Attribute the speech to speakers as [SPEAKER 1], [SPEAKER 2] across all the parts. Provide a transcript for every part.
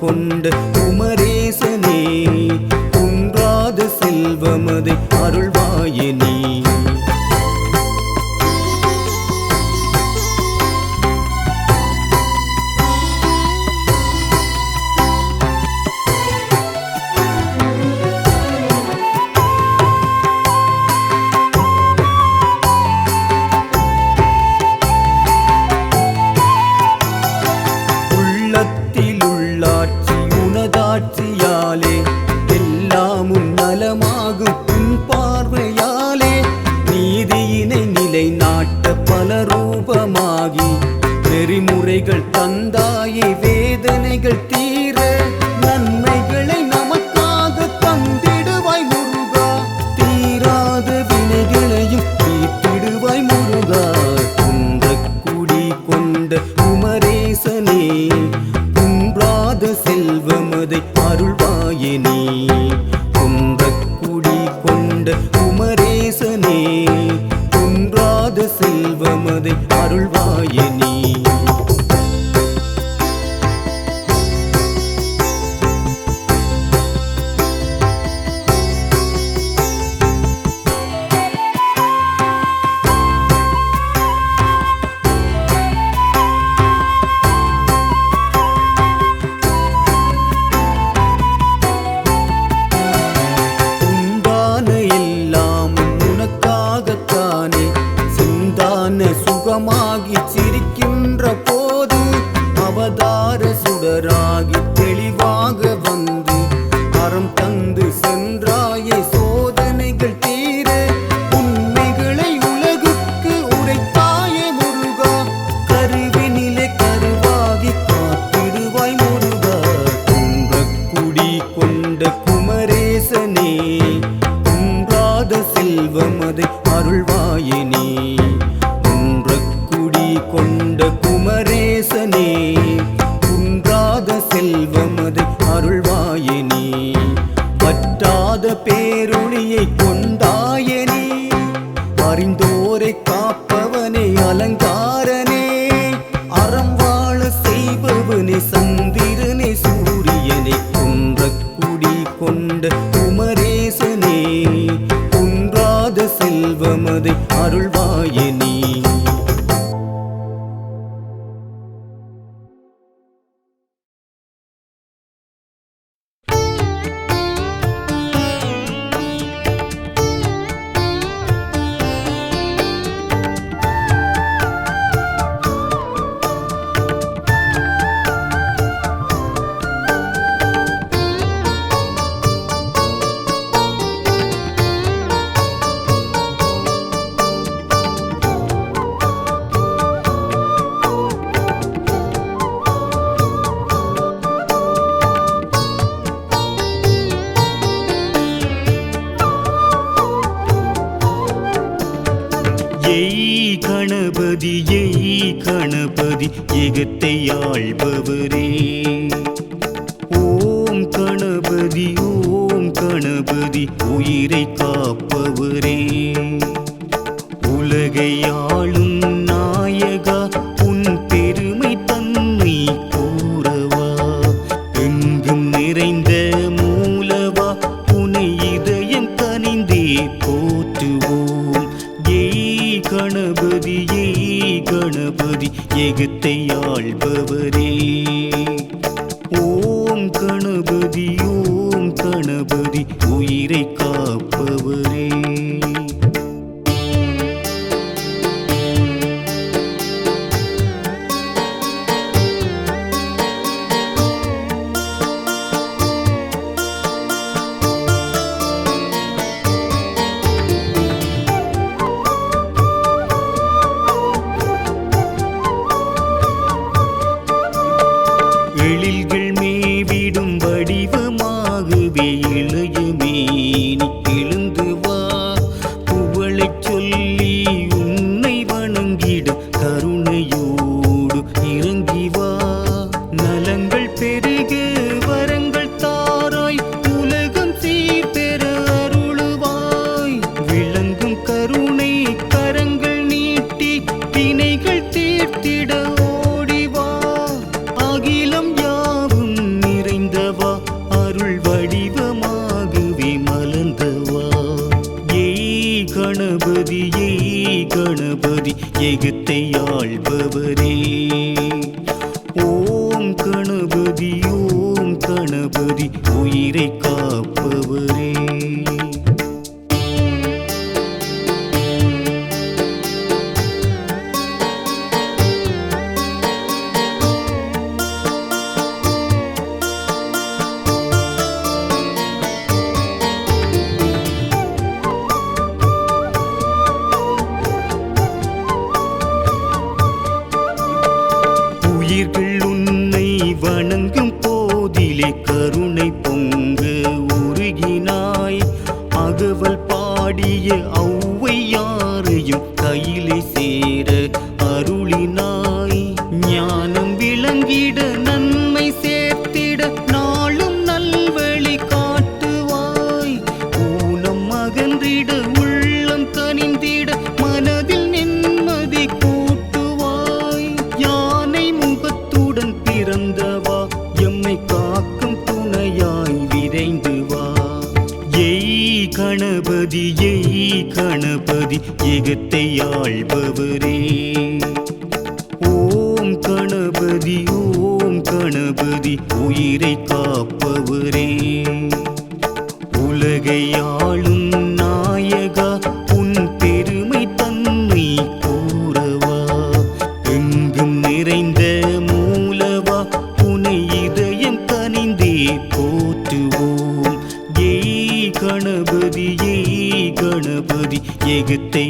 [SPEAKER 1] கொண்டு தந்து சென்றாயே
[SPEAKER 2] உலகையாளும் வடிவமாகுவே இளையே
[SPEAKER 1] கணபதியே கணபதி எகத்தை ஆள்பவரே. ஓம் கணபதி ஓம் கணபதி உயிரை காப்பவரே. உலகை que tem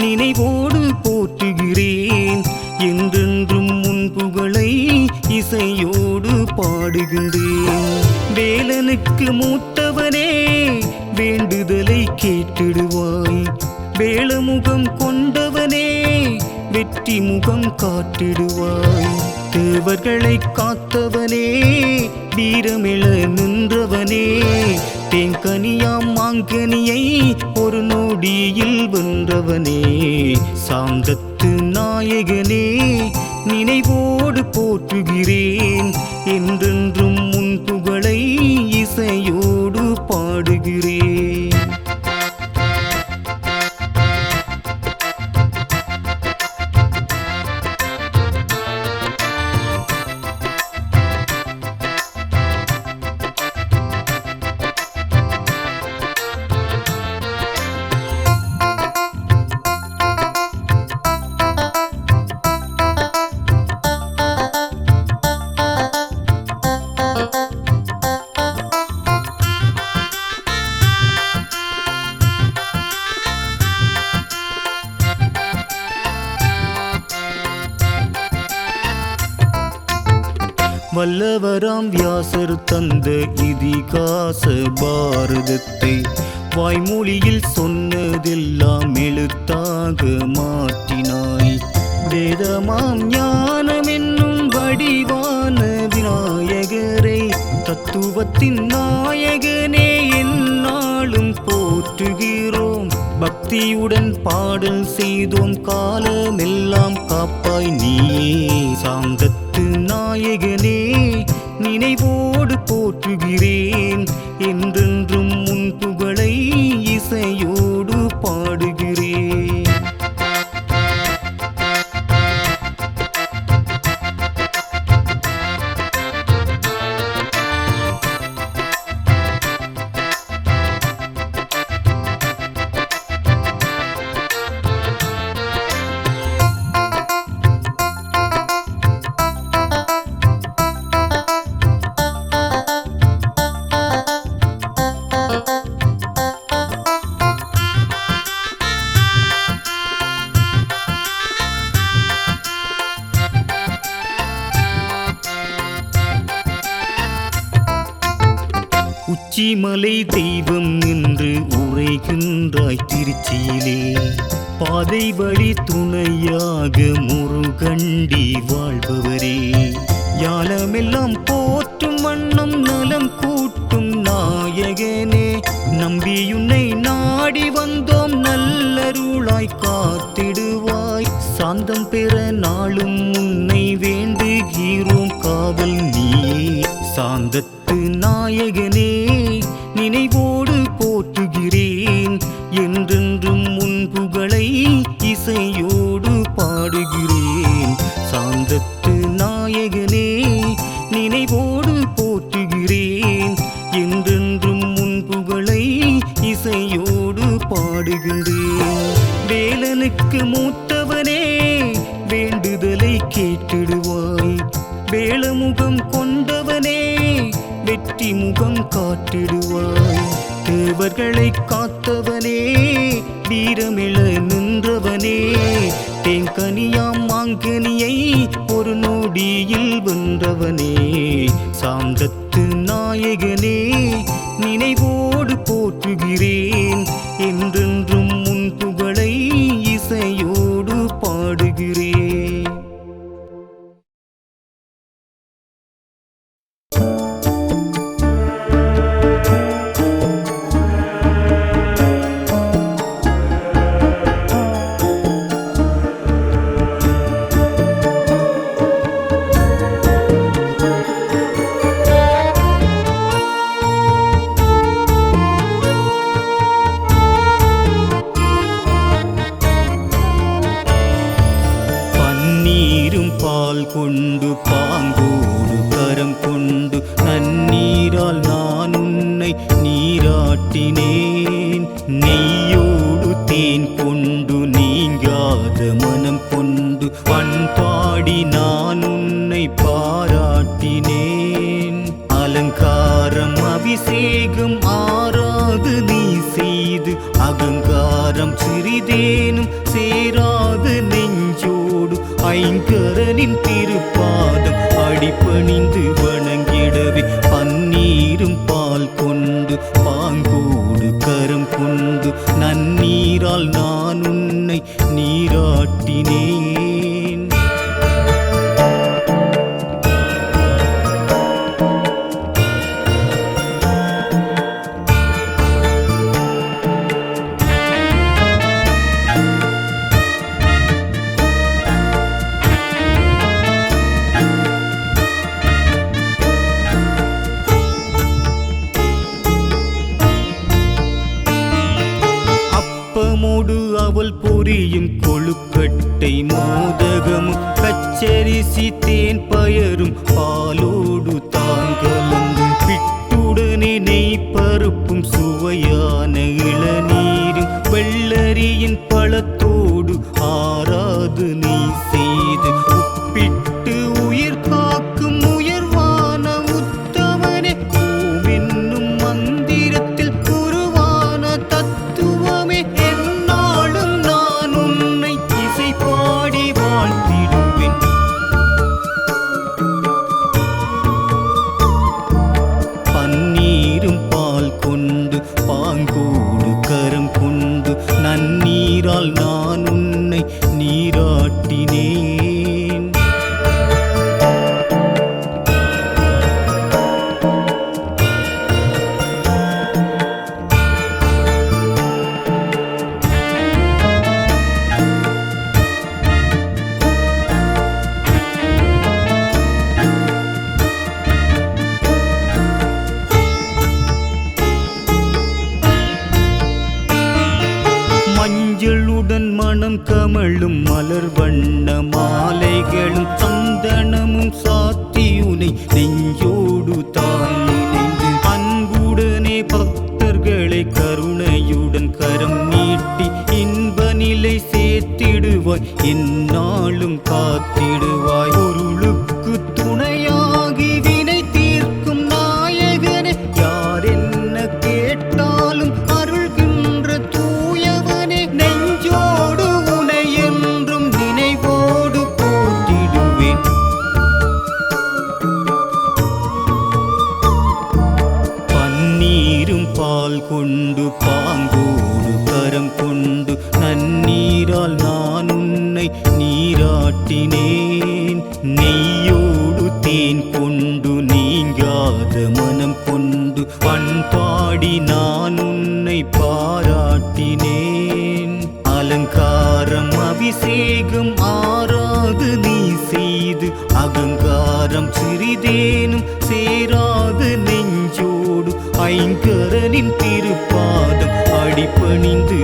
[SPEAKER 1] நினைவோடு போற்றுகிறேன். என்றென்றும் உன் புகழை இசையோடு பாடுகின்றேன் வேலனுக்கு மூத்தவனே வேண்டுதலை கேட்டிடுவாய். வேளமுகம் கொண்டவனே வெற்றி முகம் காட்டிடுவாய். தேவர்களை காத்தவனே வீரமிழ நின்றவனே. தேங்கனியாம் மாங்கனியை ஒரு நொடியில் வென்றவனே. சாந்தத்து நாயகனே நினைவோடு போற்றுகிறேன். என்றென்றும் வல்லவராம் வியாசர் தந்த இதிகாச பாரதத்தை வாய்மொழியில் சொன்னதெல்லாம் எழுத்தாக மாற்றினாய். வேதமாம் ஞானம் என்னும் வடிவான விநாயகரை தத்துவத்தின் நாயகனே என்னாலும் போற்றுகிறோம். பக்தியுடன் பாடல் செய்தோம் காலமெல்லாம் காப்பாய் நீயே. சாந்தத்து நாயகனே நினைவோடு போற்றுகிறேன் என்றென்றும் உரைகின்றாய் திருச்சியிலே. பாதை வழி துணையாக முருகண்டி வாழ்பவரே. யாலமெல்லாம் போற்றும் வண்ணம் நலம் கூட்டும் நாயகனே. நம்பியுன்னை நாடி வந்தோம் நல்லருளாய் காத்திடுவாய். சாந்தம் பெற நாளும் உன்னை வேண்டுகிறோம் காவல் நீயே. சாந்தத்து நாயகனே நினைவோடு முகம் காட்டிடுவாய். தேவர்களை காத்தவனே வீரமிழ நின்றவனே. தேங்கனியாம் மாங்கனியை ஒரு நொடியில் வென்றவனே. சாந்தத்து நாயகனே நினைவோடு போற்றுகிறேன். பால் கொண்டு பாங்கோடு கரம் கொண்டு நன்னீரால் நான் உன்னை நீராட்டினேன். நெய்யோடு தேன் கொண்டு நீங்காத மனம் கொண்டு பண்பாடி நான் உன்னை பாராட்டினேன். அலங்காரம் அபிஷேகம் ஆறாது நீ செய்து அகங்காரம் சிறிதேனும் செய் ஐங்கரனின் திருப்பாதம் அடிப்பணிந்து வ போய் இந்நாளும் காத்திடு. அபிஷேகம் ஆறாது நீ செய்து அகங்காரம் சிறிதேனும் சேராது நெஞ்சோடு ஐங்கரனின் திருப்பாதம். அடிப்பணிந்து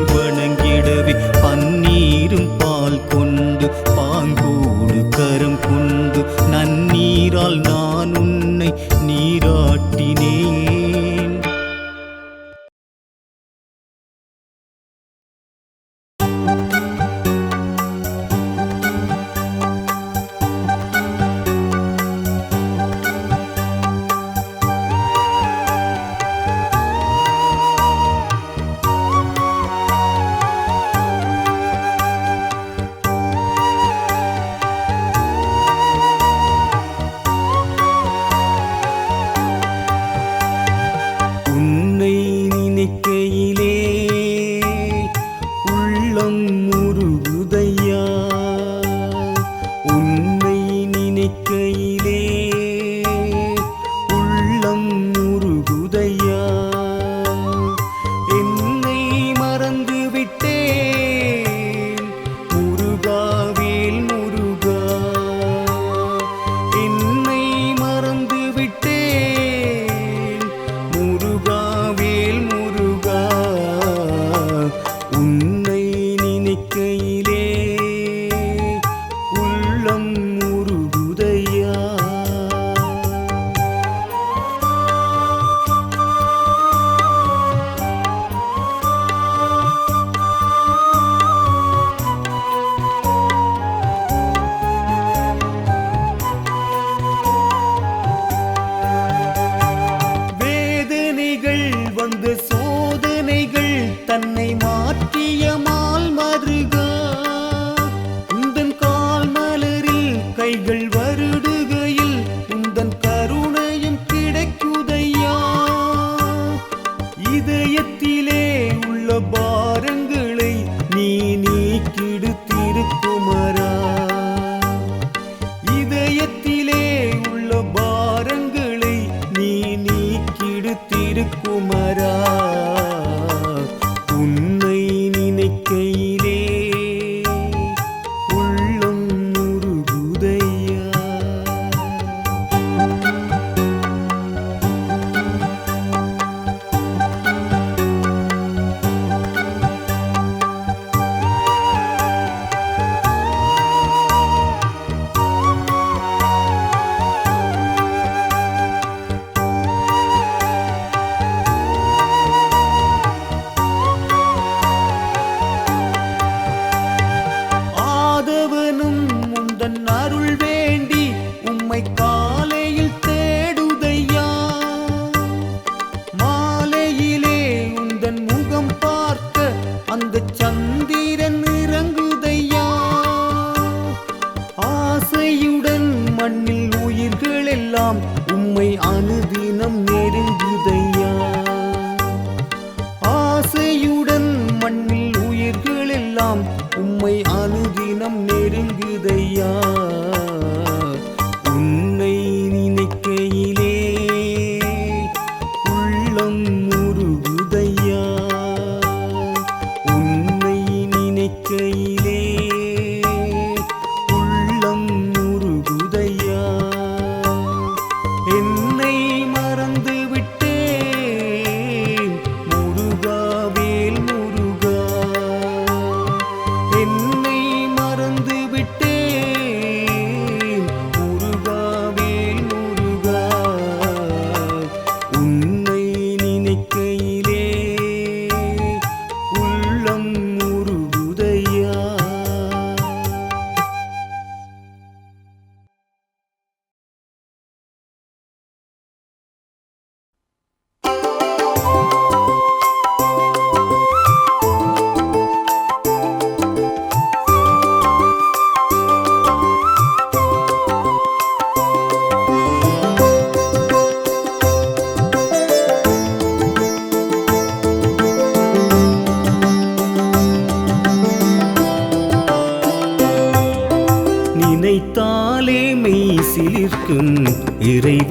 [SPEAKER 1] உன் தன்னை மா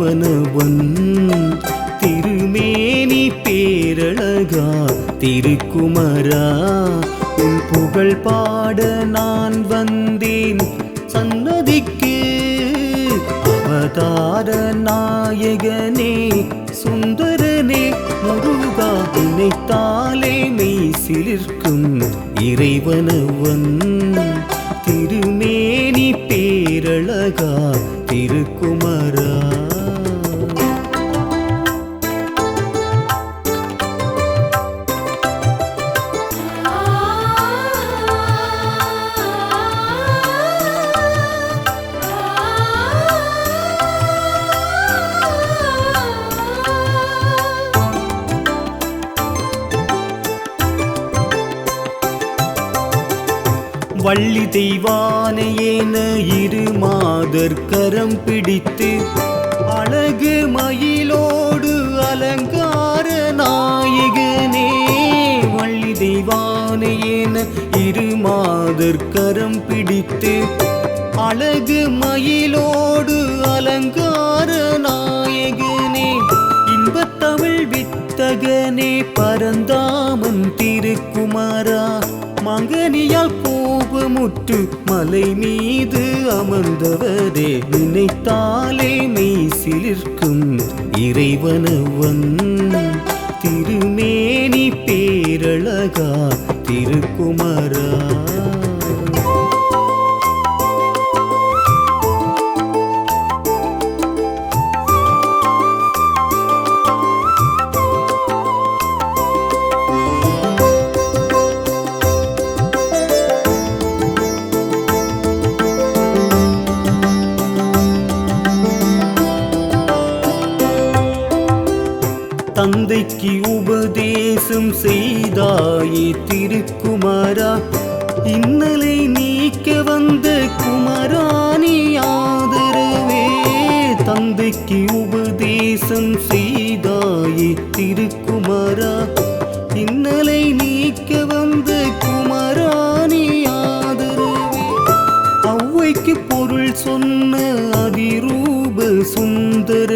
[SPEAKER 1] இறைவனவன் திருமேனி பேரழகா திருக்குமரா உன் புகழ் பாட நான் வந்தேன். சன்னதிக்கு அவதார நாயகனே சுந்தரனே முருகா நினைத்தாலே மெய் சிலிர்க்கும் இறைவனவன். திருமேனி பேரழகா வள்ளி தெய்வானையேன இரு மாதர் கரம் பிடித்து அழகு மயிலோடு அலங்கார நாயகனே வள்ளி தெய்வானையேன இரு மாதர் கரம் பிடித்து அழகு மயிலோடு அலங்கார நாயகனே இன்பத்தமிழ் வித்தகனே பரந்தாமன் திருக்குமாரா மங்கனியால் கோபமுற்று மலை மீது அமர்ந்தவரே நினைத்தாலே மெய் சிலிர்க்கும் இறைவனவன். திருமேனி பேரழகா திருக்குமரா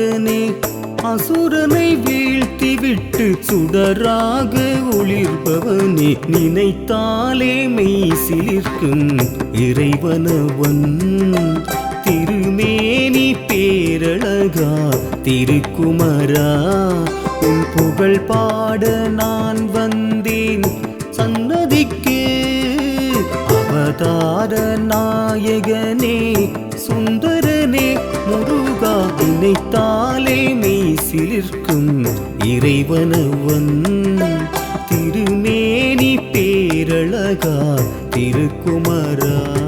[SPEAKER 1] சுந்தரனே அசுரனை வீழ்த்திவிட்டு சுடராக ஒளிர்பவனே நினைத்தாலே மெய் சிலிர்க்கும் இறைவனவன். திருமேனி பேரழகா திருக்குமரா உன் புகழ் பாட நான் வந்த அவதார நாயகனே சுந்தரனே முருகா நினைத்தாலே மெய் சிலிர்க்கும் இறைவனவன். திருமேனி பேரழகா திருக்குமரா.